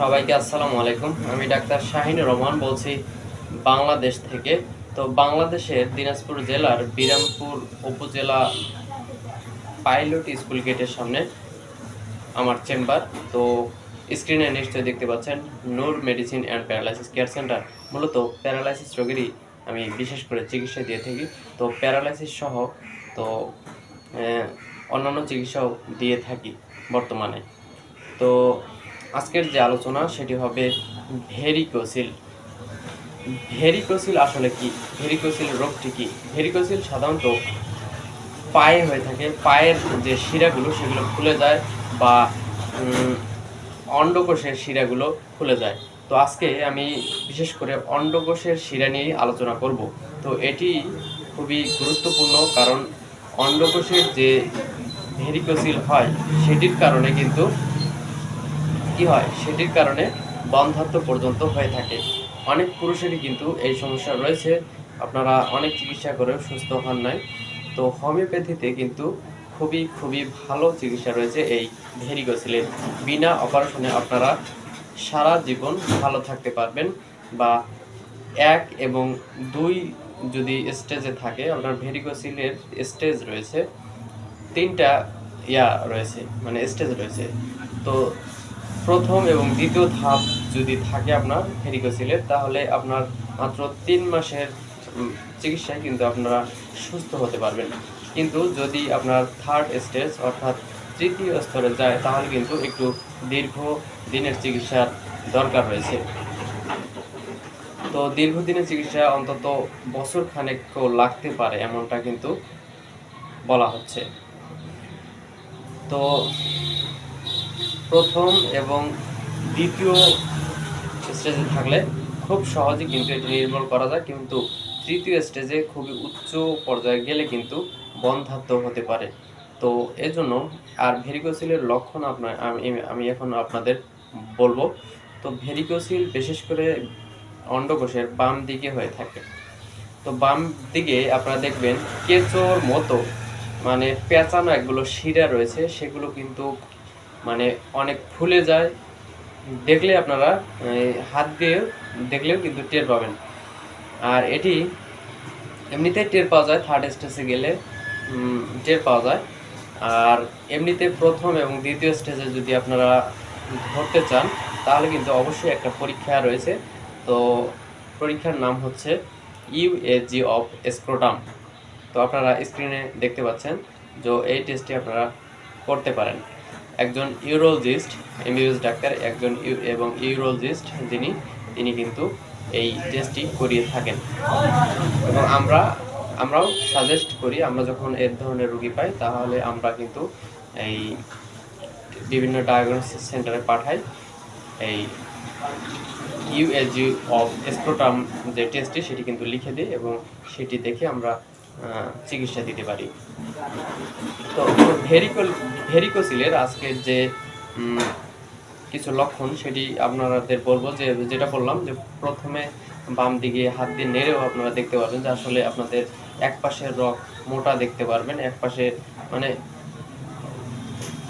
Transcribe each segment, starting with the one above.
সবাইকে আসসালামু আলাইকুম। আমি ডাক্তার শাহিনুর রহমান বলছি বাংলাদেশ থেকে। তো বাংলাদেশের দিনাজপুর জেলার বিরামপুর উপজেলা পাইলট স্কুল গেটের সামনে আমার চেম্বার। তো স্ক্রিনে নিশ্চয়ই দেখতে পাচ্ছেন Noor medicine and paralysis care center. মূলত প্যারালাইসিস রোগেরই আমি বিশেষ করে চিকিৎসা দিয়ে থাকি। তো প্যারালাইসিস সহ তো অন্যান্য চিকিৎসাও দিয়ে থাকি বর্তমানে। তো আজকের যে আলোচনা, সেটি হবে ভেরিকোসিল। ভেরিকোসিল আসলে কি? ভেরিকোসিল রোগটি কি? ভেরিকোসিল সাধারণত পায়ে হয়ে থাকে। পায়ের যে শিরাগুলো, সেগুলো খুলে যায় বা অন্ডকোষের শিরাগুলো খুলে যায়। তো আজকে আমি বিশেষ করে অন্ডকোষের শিরা নিয়েই আলোচনা করব। তো এটি খুবই গুরুত্বপূর্ণ কারণ অন্ডকোষের যে ভেরিকোসিল হয়, সেটির কারণে কিন্তু কি হয়? সেটির কারণে বন্ধাত্ম পর্যন্ত হয়ে থাকে। অনেক পুরুষেরই কিন্তু এই সমস্যা রয়েছে। আপনারা অনেক চিকিৎসা করেও সুস্থ হন নাই। তো হোমিওপ্যাথিতে কিন্তু খুবই খুবই ভালো চিকিৎসা রয়েছে এই ভেরিকোসিলের বিনা অপারেশনে আপনারা সারা জীবন ভালো থাকতে পারবেন বা এক এবং দুই যদি স্টেজে থাকে, আপনার ভেরিকোসিলের স্টেজ রয়েছে, তিনটা ইয়া রয়েছে মানে স্টেজ রয়েছে। তো প্রথম এবং দ্বিতীয় ধাপ যদি থাকে আপনার ভেরিকোসিলের তাহলে আপনার মাত্র তিন মাসের চিকিৎসায় কিন্তু আপনারা সুস্থ হতে পারবেন। কিন্তু যদি আপনার থার্ড স্টেজ অর্থাৎ তৃতীয় স্তরে যায়, তাহলে কিন্তু একটু দীর্ঘ দিনের চিকিৎসার দরকার রয়েছে। তো দীর্ঘদিনের চিকিৎসা অন্তত বছর খানেকও লাগতে পারে, এমনটা কিন্তু বলা হচ্ছে। তো প্রথম এবং দ্বিতীয় স্টেজে থাকলে খুব সহজে কিন্তু এটি নির্মূল করা যায়, কিন্তু তৃতীয় স্টেজে খুবই উচ্চ পর্যায়ে গেলে কিন্তু বন্ধাত্ম হতে পারে। তো এজন্য আর ভেরিকোসিলের লক্ষণ আপনার, আমি এখন আপনাদের বলব, তো ভেরিকোসিল বিশেষ করে অন্ডকোষের বাম দিকে হয়ে থাকে। তো বাম দিকে আপনারা দেখবেন কেঁচোর মতো মানে পেঁচানো একগুলো শিরা রয়েছে, সেগুলো কিন্তু মানে অনেক ফুলে যায়। দেখলে আপনারা হাত দিয়ে দেখলেও কিন্তু টের পাবেন। আর এটি এমনিতেই টের পাওয়া যায় থার্ড স্টেজে গেলে টের পাওয়া যায়। আর এমনিতে প্রথম এবং দ্বিতীয় স্টেজে যদি আপনারা ধরতে চান, তাহলে কিন্তু অবশ্যই একটা পরীক্ষা রয়েছে। তো পরীক্ষার নাম হচ্ছে ইউএজি অফ স্ক্রোটাম তো আপনারা স্ক্রিনে দেখতে পাচ্ছেন যে এই টেস্টটি আপনারা করতে পারেন। একজন ইউরোলজিস্ট, এমবিবিএস ডাক্তার একজন এবং ইউরোলজিস্ট যিনি তিনি কিন্তু এই টেস্টটি করিয়ে থাকেন। এবং আমরা, আমরাও সাজেস্ট করি, আমরা যখন এর ধরনের রুগী পাই, তাহলে আমরা কিন্তু এই বিভিন্ন ডায়াগনোসিস সেন্টারে পাঠাই। এই ইউএসজি অফ স্ক্রোটাম যে টেস্টটি সেটি কিন্তু লিখে দিই এবং সেটি দেখে আমরা চিকিৎসা দিতে পারি। তো ভেরিকোল, ভেরিকোসিলের আজকের যে কিছু লক্ষণ, সেটি আপনাদের বলব যে, যেটা বললাম যে, প্রথমে বাম দিকে হাত দিয়ে নেড়েও আপনারা দেখতে পারবেন যে, আসলে আপনাদের এক পাশের রক মোটা দেখতে পারবেন এক পাশে মানে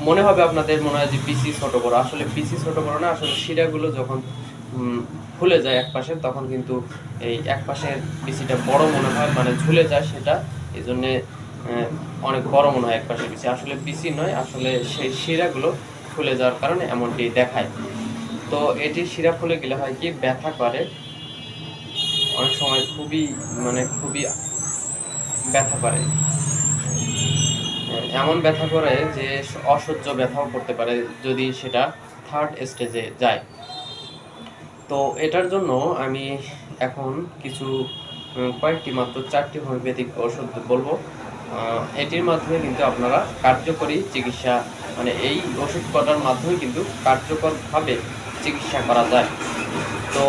মনে হবে আপনাদের মনে হয় যে, পিসি ছোট বড়। আসলে পিসি ছোট বড় না, আসলে শিরাগুলো যখন ফুলে যায় এক পাশে, তখন কিন্তু এই এক পাশের পিসিটা বড় মনে হয় মানে ঝুলে যায় সেটা। এই জন্যে অনেক বড় মনে হয় এক পাশের পিসি আসলে পিসি নয়, আসলে সেই শিরাগুলো ফুলে যাওয়ার কারণে এমনটি দেখায়। তো এটি শিরা ফুলে গেলে হয় কি, ব্যথা করে। অনেক সময় খুবই মানে খুবই ব্যথা করে। এমন ব্যথা করে যে অসহ্য ব্যথাও করতে পারে যদি সেটা থার্ড স্টেজে যায়। তো এটার জন্য আমি এখন কিছু কয়েকটি মাত্র চারটি হোমিওপ্যাথিক ওষুধ বলব। এটির মাধ্যমে কিন্তু আপনারা কার্যকরী চিকিৎসা মানে এই ওষুধ কটার মাধ্যমে কিন্তু কার্যকরভাবে চিকিৎসা করা যায়। তো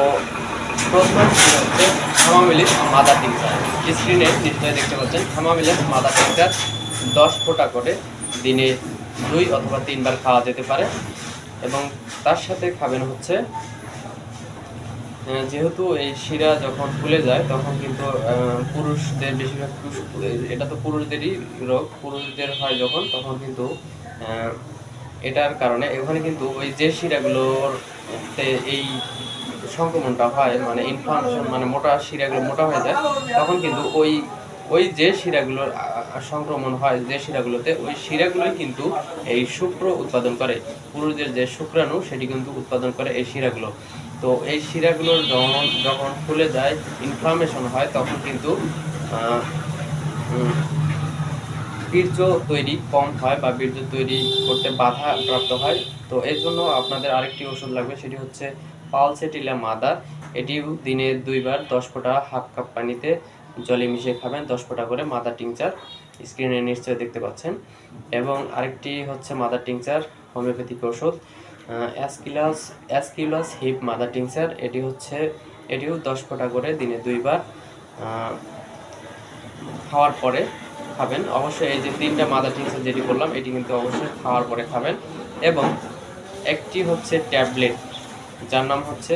প্রথম হচ্ছে থামামিলিস মাদার টিংচার। স্ক্রিনে নিশ্চয়ই দেখতে পাচ্ছেন থামামিলিস মাদার টিংচার দশ ফোঁটা করে দিনে দুই অথবা তিনবার খাওয়া যেতে পারে এবং তার সাথে খাবেন হচ্ছে যেহেতু এই শিরা যখন ফুলে যায়, তখন কিন্তু পুরুষদের বেশিরভাগ এটা তো পুরুষদেরই রোগ, পুরুষদের হয় যখন, তখন কিন্তু এটার কারণে ওখানে কিন্তু ওই যে শিরাগুলোতে এই সংক্রমণটা হয় মানে ইনফ্লামেশন মানে মোটা শিরাগুলো মোটা হয়ে যায়, তখন কিন্তু ওই ওই যে শিরাগুলোর সংক্রমণ হয়, যে শিরাগুলোতে, ওই শিরাগুলোই কিন্তু এই শুক্র উৎপাদন করে। পুরুষদের যে শুক্রাণু, সেটি কিন্তু উৎপাদন করে এই শিরাগুলো। তো এই শিরাগুলোর যখন যখন ফুলে যায় ইনফ্লামেশন হয়, তখন কিন্তু বীর্য তৈরি কম হয় বা বীর্য তৈরি করতে বাধা প্রাপ্ত হয়। তো এর জন্য আপনাদের আরেকটি ওষুধ লাগবে, সেটি হচ্ছে পালসেটিলা মাদার এটিও দিনে দুইবার দশ ফোঁটা হাফ কাপ পানিতে জলে মিশিয়ে খাবেন, দশ ফোঁটা করে মাদার টিংচার স্ক্রিনে নিশ্চয়ই দেখতে পাচ্ছেন। এবং আরেকটি হচ্ছে মাদার টিংচার, হোমিওপ্যাথিক ওষুধ। Aesculus aesculus hip mother tincture এটি হচ্ছে, এটিও দশ ফোঁটা করে দিনে দুইবার খাওয়ার পরে খাবেন। অবশ্যই এই যে তিনটা মাদার টিংসার যেটি বললাম, এটি কিন্তু অবশ্যই খাওয়ার পরে খাবেন। এবং একটি হচ্ছে ট্যাবলেট, যার নাম হচ্ছে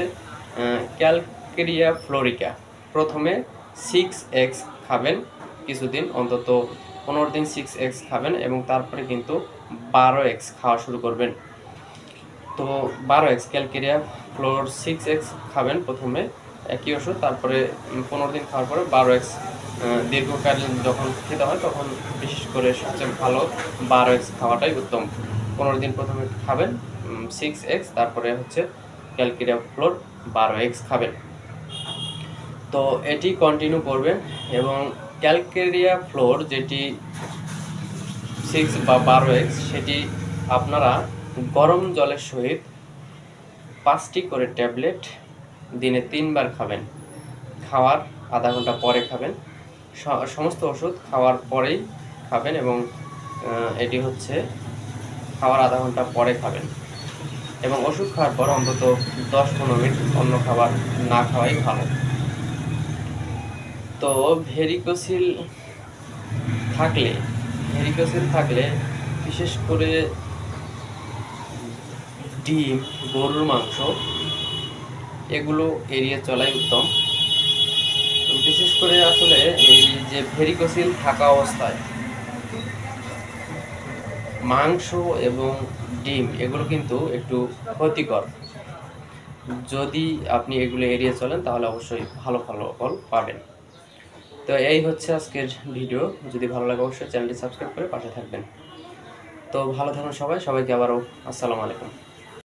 ক্যালকেরিয়া ফ্লোরিকা প্রথমে সিক্স এক্স খাবেন কিছুদিন, অন্তত পনেরো দিন সিক্স এক্স খাবেন এবং তারপরে কিন্তু বারো এক্স খাওয়া শুরু করবেন। তো বারো x calcarea, fluor six x খাবেন প্রথমে, একই ওষুধ, তারপরে পনেরো দিন খাওয়ার পরে বারো এক্স দীর্ঘকালীন যখন খেতে হয় তখন বিশেষ করে সবচেয়ে ভালো বারো এক্স খাওয়াটাই উত্তম। পনেরো দিন প্রথমে খাবেন সিক্স এক্স, তারপরে হচ্ছে ক্যালকেরিয়া ফ্লোর বারো এক্স খাবেন। তো এটি কন্টিনিউ করবেন এবং ক্যালকেরিয়া ফ্লোর যেটি সিক্স বা বারো এক্স, সেটি আপনারা গরম জলের সহিত পাঁচটি করে ট্যাবলেট দিনে তিনবার খাবেন। খাওয়ার আধা ঘণ্টা পরে খাবেন। সমস্ত ওষুধ খাওয়ার পরেই খাবেন এবং এটি হচ্ছে খাওয়ার আধা ঘণ্টা পরে খাবেন। এবং ওষুধ খাওয়ার পর অন্তত দশ পনেরো মিনিট অন্য খাবার না খাওয়াই ভালো। তো ভেরিকোসিল থাকলে ভেরিকোসিল থাকলে বিশেষ করে ডিম, গরুর মাংস, এগুলো এড়িয়ে চলাই উত্তম। বিশেষ করে আসলে এই যে ভেরিকোসিল থাকা অবস্থায়, মাংস এবং ডিম, এগুলো কিন্তু একটু ক্ষতিকর। যদি আপনি এগুলো এড়িয়ে চলেন, তাহলে অবশ্যই ভালো ফলাফল পাবেন। তো এই হচ্ছে আজকের ভিডিও। যদি ভালো লাগে, অবশ্যই চ্যানেলটি সাবস্ক্রাইব করে পাশে থাকবেন। তো ভালো থাকুন সবাই। সবাইকে আবারও আসসালামু আলাইকুম।